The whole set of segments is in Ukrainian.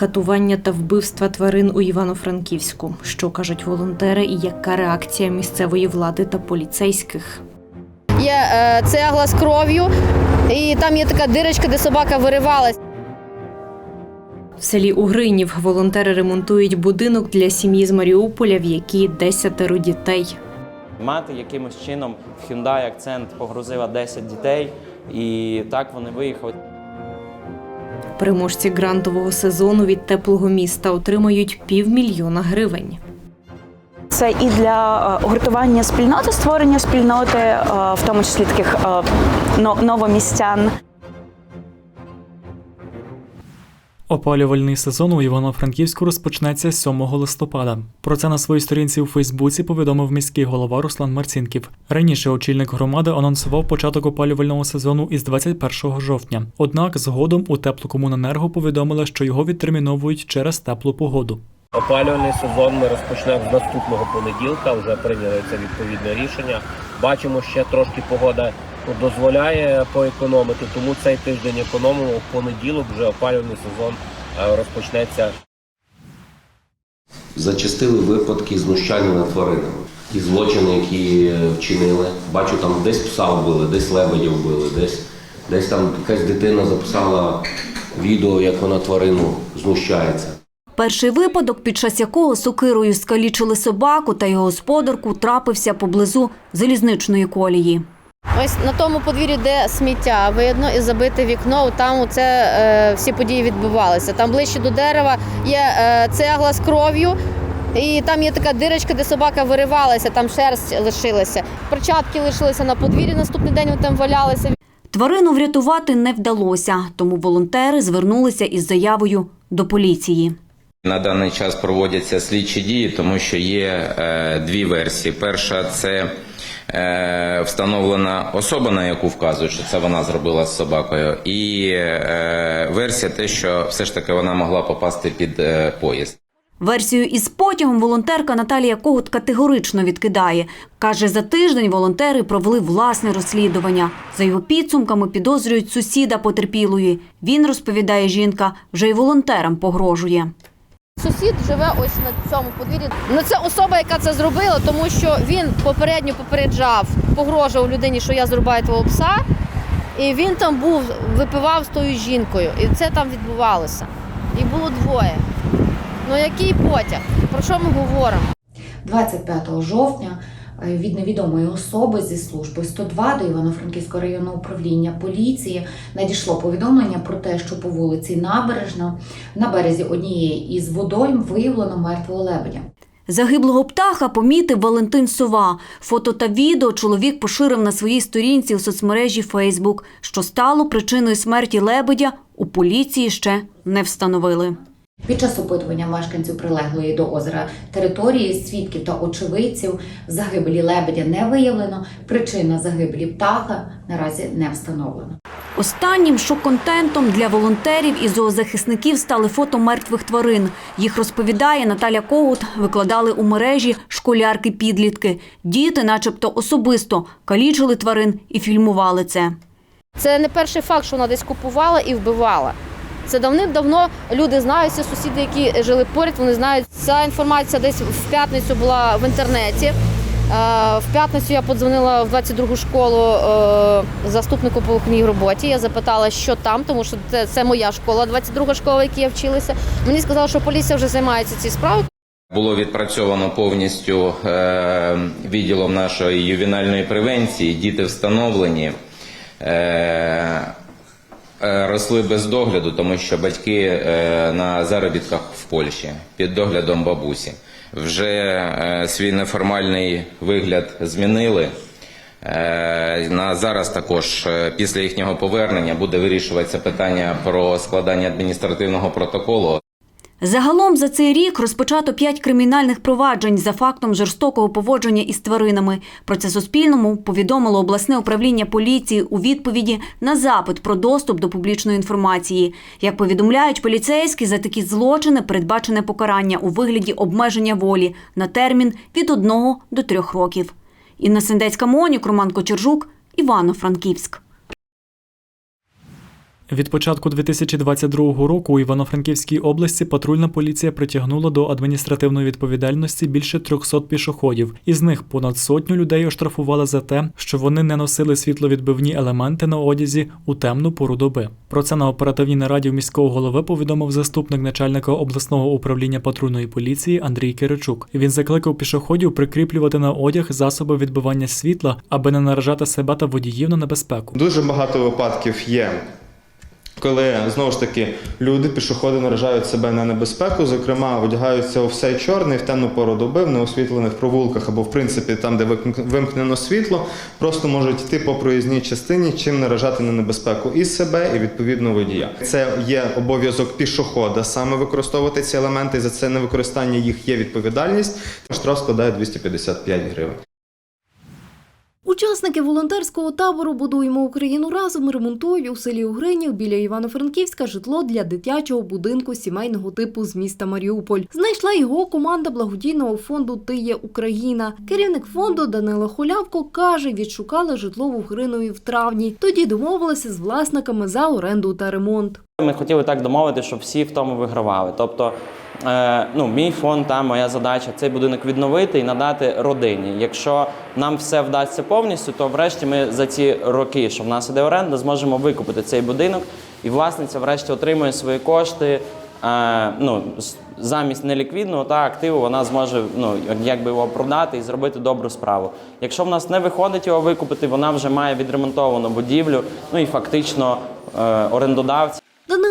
катування та вбивства тварин у Івано-Франківську. Що кажуть волонтери і яка реакція місцевої влади та поліцейських? Є е, цегла з кров'ю, і там є така дирочка, де собака виривалась. В селі Угринів волонтери ремонтують будинок для сім'ї з Маріуполя, в якій десятеро дітей. Мати якимось чином в Hyundai акцент погрузила 10 дітей, і так вони виїхали. Переможці грантового сезону від теплого міста отримають півмільйона гривень. Це і для е, гуртування спільноти, створення спільноти, е, в тому числі таких е, новомістян. Опалювальний сезон у Івано-Франківську розпочнеться 7 листопада. Про це на своїй сторінці у Фейсбуці повідомив міський голова Руслан Марцінків. Раніше очільник громади анонсував початок опалювального сезону із 21 жовтня. Однак згодом у теплокомуненерго повідомили, що його відтерміновують через теплу погоду. Опалювальний сезон ми розпочнемо з наступного понеділка. Вже прийняли це відповідне рішення. Бачимо, ще трошки погода дозволяє поекономити, тому цей тиждень економимо. В понеділок вже опалювальний сезон е, розпочнеться. Зачастили випадки знущання над тваринами. Ті злочини, які е, вчинили. Бачу, там десь пса вбили, десь лебедя вбили, десь, десь там якась дитина записала відео, як вона тварину знущається. Перший випадок, під час якого сокирою скалічили собаку та його господарку, трапився поблизу залізничної колії. Ось на тому подвір'ї, де сміття видно, і забите вікно. Там це е, всі події відбувалися. Там ближче до дерева є е, цегла з кров'ю. І там є така дирочка, де собака виривалася, там шерсть лишилася. Перчатки лишилися на подвір'ї. Наступний день вони там валялися. Тварину врятувати не вдалося, тому волонтери звернулися із заявою до поліції. На даний час проводяться слідчі дії, тому що є е, дві версії. Перша це встановлена особа, на яку вказують, що це вона зробила з собакою, і е, версія те, що все ж таки вона могла попасти під е, поїзд. Версію із потягом волонтерка Наталія Когут категорично відкидає. Каже, за тиждень волонтери провели власне розслідування. За його підсумками підозрюють сусіда потерпілої. Він, розповідає жінка, вже й волонтерам погрожує. Сусід живе ось на цьому подвір'ї. Ну це особа, яка це зробила, тому що він попередньо попереджав, погрожував людині, що я зрубаю твого пса. І він там був, випивав з тою жінкою. І це там відбувалося. І було двоє. Ну який потяг? Про що ми говоримо? 25 жовтня від невідомої особи зі служби 102 до Івано-Франківського районного управління поліції надійшло повідомлення про те, що по вулиці Набережна на березі однієї із водойм виявлено мертвого лебедя. Загиблого птаха помітив Валентин Сова. Фото та відео чоловік поширив на своїй сторінці у соцмережі Фейсбук. Що стало причиною смерті лебедя, у поліції ще не встановили. Під час опитування мешканців прилеглої до озера території, свідків та очевидців загибелі лебедя не виявлено. Причина загибелі птаха наразі не встановлена. Останнім шок-контентом для волонтерів і зоозахисників стали фото мертвих тварин. Їх розповідає Наталя Когут, викладали у мережі школярки-підлітки. Діти, начебто, особисто калічили тварин і фільмували це. Це не перший факт, що вона десь купувала і вбивала. Це давним-давно люди знають, ці сусіди, які жили поряд, вони знають. Ця інформація десь в п'ятницю була в інтернеті. Е, В п'ятницю я подзвонила в 22-гу школу е, заступнику по виховній роботі. Я запитала, що там, тому що це, це моя школа, 22-га школа, в якій я вчилася. Мені сказали, що поліція вже займається цією справою. Було відпрацьовано повністю е, відділом нашої ювенальної превенції. Діти встановлені. Е, Росли без догляду, тому що батьки е, на заробітках в Польщі під доглядом бабусі. Вже е, свій неформальний вигляд змінили. На зараз також після їхнього повернення буде вирішуватися питання про складання адміністративного протоколу. Загалом за цей рік розпочато п'ять кримінальних проваджень за фактом жорстокого поводження із тваринами. Про це Суспільному повідомило обласне управління поліції у відповіді на запит про доступ до публічної інформації. Як повідомляють поліцейські, за такі злочини передбачене покарання у вигляді обмеження волі на термін від одного до трьох років. Інна Сендецька Монюк, Роман Кочержук, Івано-Франківськ. Від початку 2022 року у Івано-Франківській області патрульна поліція притягнула до адміністративної відповідальності більше 300 пішоходів. Із них понад сотню людей оштрафували за те, що вони не носили світловідбивні елементи на одязі у темну пору доби. Про це на оперативній нараді міського голови повідомив заступник начальника обласного управління патрульної поліції Андрій Киричук. Він закликав пішоходів прикріплювати на одяг засоби відбивання світла, аби не наражати себе та водіїв на небезпеку. Дуже багато випадків є. Коли знову ж таки люди, пішоходи наражають себе на небезпеку, зокрема, одягаються у все чорне в темну пору доби, в неосвітлених провулках або в принципі там, де вимкнено світло, просто можуть йти по проїзній частині, чим наражати на небезпеку і себе, і відповідно водія. Це є обов'язок пішохода саме використовувати ці елементи. За це невикористання їх є відповідальність. Штраф складає 255 гривень. Учасники волонтерського табору Будуємо Україну разом ремонтують у селі Угринів біля Івано-Франківська житло для дитячого будинку сімейного типу з міста Маріуполь. Знайшла його команда благодійного фонду Ти є Україна. Керівник фонду Данило Холявко каже, відшукали житло в Угринові в травні. Тоді домовилися з власниками за оренду та ремонт. Ми хотіли так домовити, щоб всі в тому вигравали. Тобто, ну, мій фонд, та моя задача цей будинок відновити і надати родині. Якщо нам все вдасться повністю, то врешті ми за ці роки, що в нас іде оренда, зможемо викупити цей будинок, і власниця врешті отримує свої кошти. Е, ну, замість неліквідного та активу вона зможе ну, якби його продати і зробити добру справу. Якщо в нас не виходить його викупити, вона вже має відремонтовану будівлю, ну і фактично е, орендодавця.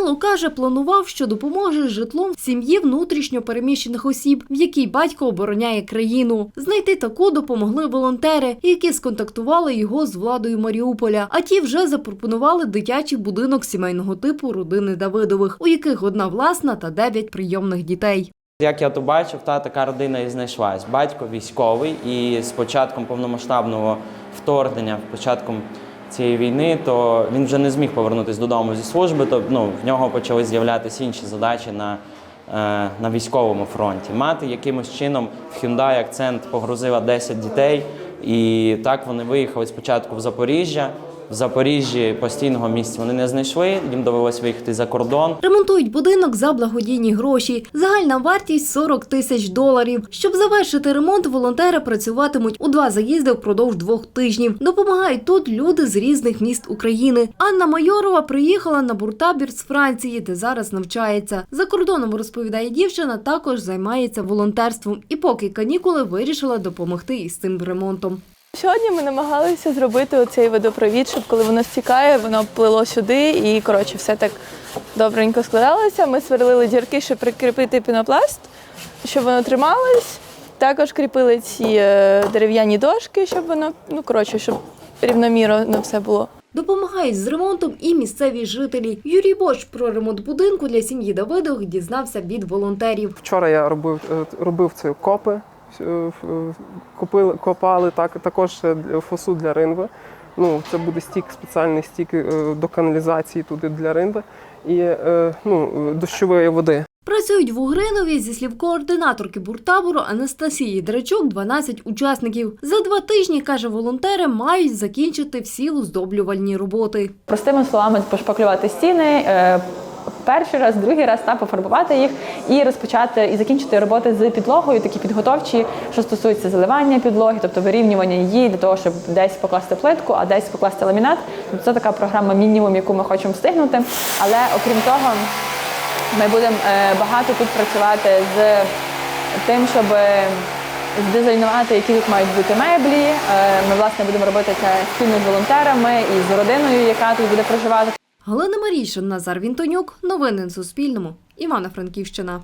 Данило каже, планував, що допоможе житлом сім'ї внутрішньо переміщених осіб, в якій батько обороняє країну. Знайти таку допомогли волонтери, які сконтактували його з владою Маріуполя. А ті вже запропонували дитячий будинок сімейного типу родини Давидових, у яких одна власна та дев'ять прийомних дітей. Як я то бачив, та така родина і знайшлась. Батько військовий, і з початком повномасштабного вторгнення, початком цієї війни, то він вже не зміг повернутися додому зі служби. То ну, в нього почали з'являтися інші задачі на, е, на військовому фронті. Мати якимось чином в Hyundai акцент погрузила 10 дітей, і так вони виїхали спочатку в Запоріжжя. В Запоріжжі постійного місця вони не знайшли, їм довелося виїхати за кордон. Ремонтують будинок за благодійні гроші. Загальна вартість 40 тисяч доларів. Щоб завершити ремонт, волонтери працюватимуть у два заїзди впродовж двох тижнів. Допомагають тут люди з різних міст України. Анна Майорова приїхала на буртабір з Франції, де зараз навчається. За кордоном розповідає дівчина, також займається волонтерством. І поки канікули вирішила допомогти із цим ремонтом. Сьогодні ми намагалися зробити оцей водопровід, щоб коли воно стікає, воно плило сюди і коротше все так добренько складалося. Ми сверлили дірки, щоб прикріпити пінопласт, щоб воно трималось. Також кріпили ці е, дерев'яні дошки, щоб воно, ну коротше, щоб рівномірно все було. Допомагають з ремонтом і місцеві жителі. Юрій Бош про ремонт будинку для сім'ї Давидових дізнався від волонтерів. Вчора я робив, е, робив ці копи, е, е, купили, копали так, також е, для- фосу для ринви. Ну, це буде стік, спеціальний стік до каналізації туди для ринви і ну, дощової води. Працюють в Угринові зі слів координаторки буртабору Анастасії Драчук 12 учасників. За два тижні, каже волонтери, мають закінчити всі оздоблювальні роботи. Простими словами, пошпаклювати стіни. Е, Перший раз, другий раз та пофарбувати їх і розпочати і закінчити роботи з підлогою, такі підготовчі, що стосуються заливання підлоги, тобто вирівнювання її для того, щоб десь покласти плитку, а десь покласти ламінат. Тобто це така програма мінімум, яку ми хочемо встигнути. Але окрім того, ми будемо е, багато тут працювати з тим, щоб здизайнувати, які тут мають бути меблі. Е, Ми власне будемо робити це спільно з волонтерами і з родиною, яка тут буде проживати. Галина Марійшин, Назар Вінтонюк. Новини на Суспільному. Івано-Франківщина.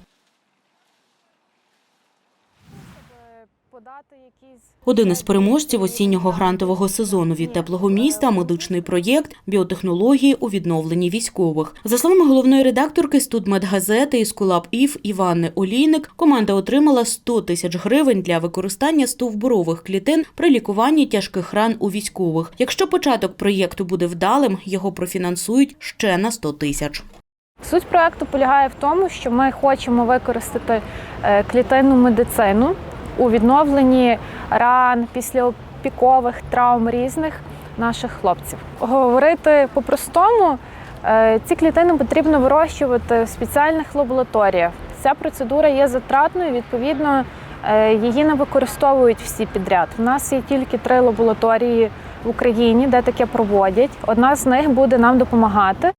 Один із переможців осіннього грантового сезону від теплого міста медичний проєкт біотехнології у відновленні військових. За словами головної редакторки студмедгазети із Кулаб Ів Іванни Олійник, команда отримала 100 тисяч гривень для використання стовбурових клітин при лікуванні тяжких ран у військових. Якщо початок проєкту буде вдалим, його профінансують ще на 100 тисяч. Суть проекту полягає в тому, що ми хочемо використати е, клітинну медицину у відновленні ран післяопікових травм різних наших хлопців. Говорити по-простому, Е, Ці клітини потрібно вирощувати в спеціальних лабораторіях. Ця процедура є затратною, відповідно, е, її не використовують всі підряд. У нас є тільки три лабораторії в Україні, де таке проводять. Одна з них буде нам допомагати.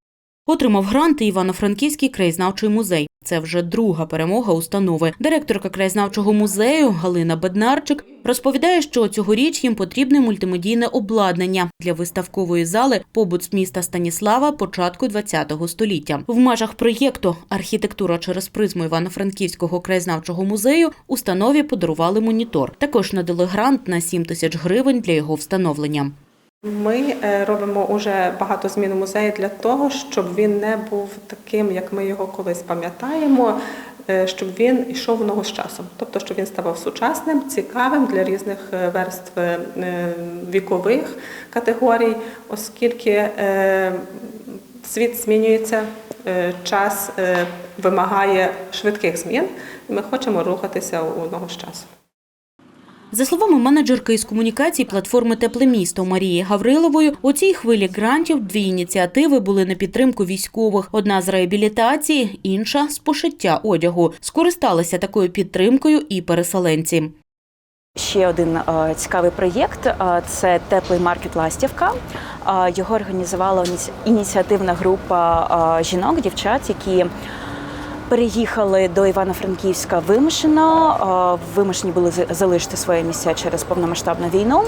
Отримав грант і Івано-Франківський краєзнавчий музей. Це вже друга перемога установи. Директорка краєзнавчого музею Галина Беднарчик розповідає, що цьогоріч їм потрібне мультимедійне обладнання для виставкової зали побут міста Станіслава початку ХХ століття. В межах проєкту Архітектура через призму Івано-Франківського краєзнавчого музею установі подарували монітор. Також надали грант на 7 тисяч гривень для його встановлення. Ми е, робимо уже багато змін у музеї для того, щоб він не був таким, як ми його колись пам'ятаємо, е, щоб він йшов в ногу з часом, тобто щоб він ставав сучасним, цікавим для різних е, верств вікових категорій, оскільки світ змінюється, час вимагає швидких змін, і ми хочемо рухатися у ногу з часом. За словами менеджерки із комунікацій платформи Тепле місто Марії Гаврилової, у цій хвилі грантів дві ініціативи були на підтримку військових: одна з реабілітації, інша з пошиття одягу. Скористалися такою підтримкою і переселенці. Ще один е, цікавий проєкт е, це теплий маркет Ластівка. Е, його організувала ініціативна група жінок, дівчат, які переїхали до Івано-Франківська вимушено. Е, вимушені були залишити свої місця через повномасштабну війну.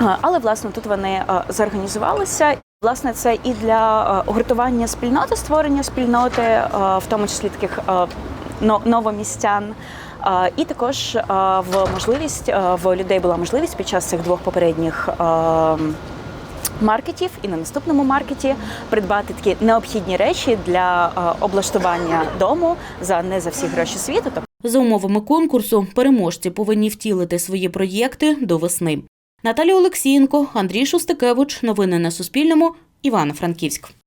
Е, Але власне тут вони е, зорганізувалися. Власне, це і для гуртування спільноти, створення спільноти, в тому числі таких новомістян. І також в можливість в людей була можливість під час цих двох попередніх е, маркетів і на наступному маркеті придбати такі необхідні речі для е, облаштування дому за не за всі гроші світу. За умовами конкурсу переможці повинні втілити свої проєкти до весни. Наталія Олексієнко, Андрій Шустикевич. Новини на Суспільному. Івано-Франківськ.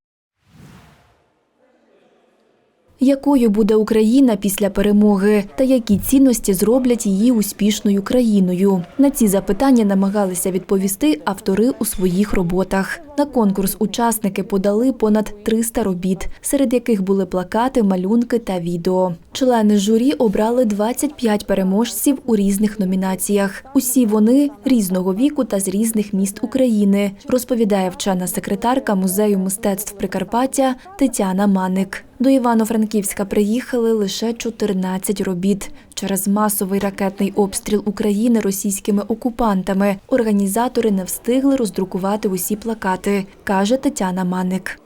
Якою буде Україна після перемоги та які цінності зроблять її успішною країною? На ці запитання намагалися відповісти автори у своїх роботах. На конкурс учасники подали понад 300 робіт, серед яких були плакати, малюнки та відео. Члени журі обрали 25 переможців у різних номінаціях. Усі вони різного віку та з різних міст України, розповідає вчена секретарка музею мистецтв Прикарпаття Тетяна Маник. До Івано-Франківська приїхали лише 14 робіт. Через масовий ракетний обстріл України російськими окупантами організатори не встигли роздрукувати усі плакати, каже Тетяна Маник.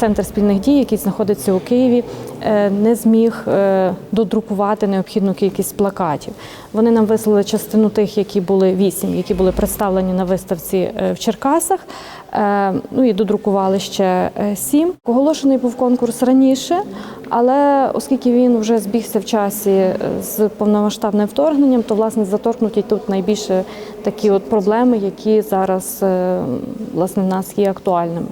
Центр спільних дій, який знаходиться у Києві, е, не зміг е, додрукувати необхідну кількість плакатів. Вони нам вислали частину тих, які були вісім, які були представлені на виставці е, в Черкасах. Ну і додрукували ще сім. Оголошений був конкурс раніше, але оскільки він вже збігся в часі з повномасштабним вторгненням, то власне заторкнуті тут найбільше такі от проблеми, які зараз власне в нас є актуальними.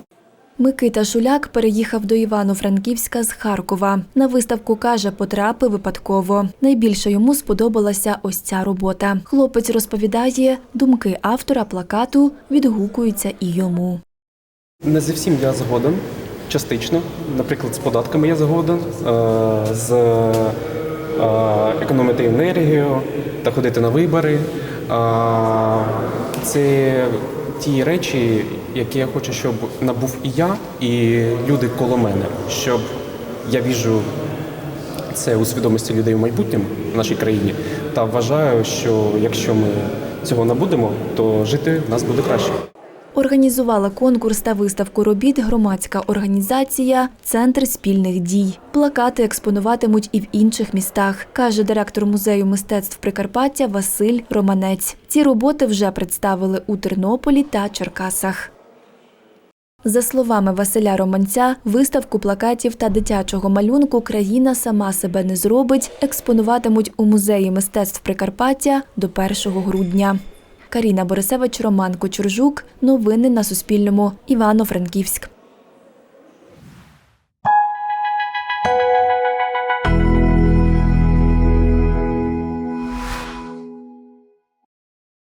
Микита Шуляк переїхав до Івано-Франківська з Харкова. На виставку каже, потрапив випадково. Найбільше йому сподобалася ось ця робота. Хлопець розповідає, думки автора плакату відгукуються і йому. Не зі всім я згоден, частично. Наприклад, з податками я згоден, е, з е, економити енергію та ходити на вибори. Це ті речі, які я хочу, щоб набув і я, і люди коло мене, щоб я віжу це у свідомості людей в майбутньому в нашій країні. Та вважаю, що якщо ми цього набудемо, то жити в нас буде краще. Організувала конкурс та виставку робіт громадська організація Центр спільних дій. Плакати експонуватимуть і в інших містах, каже директор музею мистецтв Прикарпаття Василь Романець. Ці роботи вже представили у Тернополі та Черкасах. За словами Василя Романця, виставку плакатів та дитячого малюнку країна сама себе не зробить, експонуватимуть у музеї мистецтв Прикарпаття до 1 грудня. Каріна Борисевич, Роман Кочуржук. Новини на Суспільному. Івано-Франківськ.